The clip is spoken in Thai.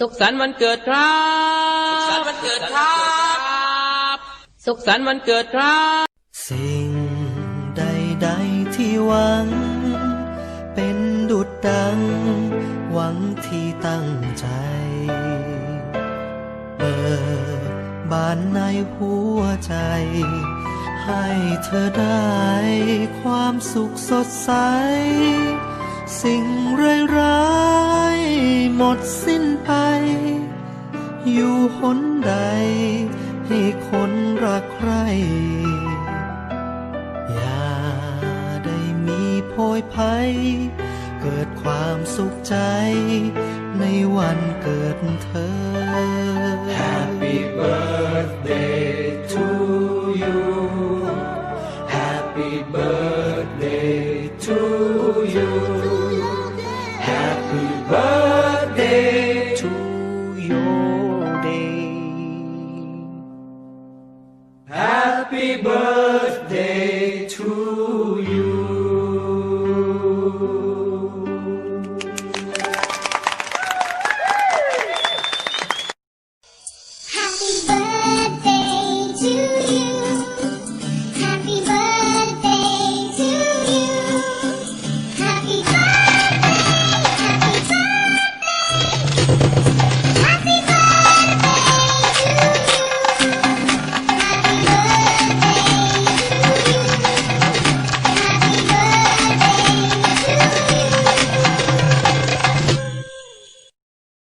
สุขสันต์วันเกิดครับ สุขสันต์วันเกิดครับ สุขสันต์วันเกิดครับ สิ่งใดๆที่หวัง เป็นดุดดัง หวังที่ตั้งใจ เปิดบานในหัวใจ ให้เธอได้ความสุขสดใส ดสิ้นไป อยู่หนใด ให้คนรักใคร อย่าได้มีโพยภัย เกิดความสุขใจ ในวันเกิดเธอ Happy birthday to you Happy birthday Happy birthday.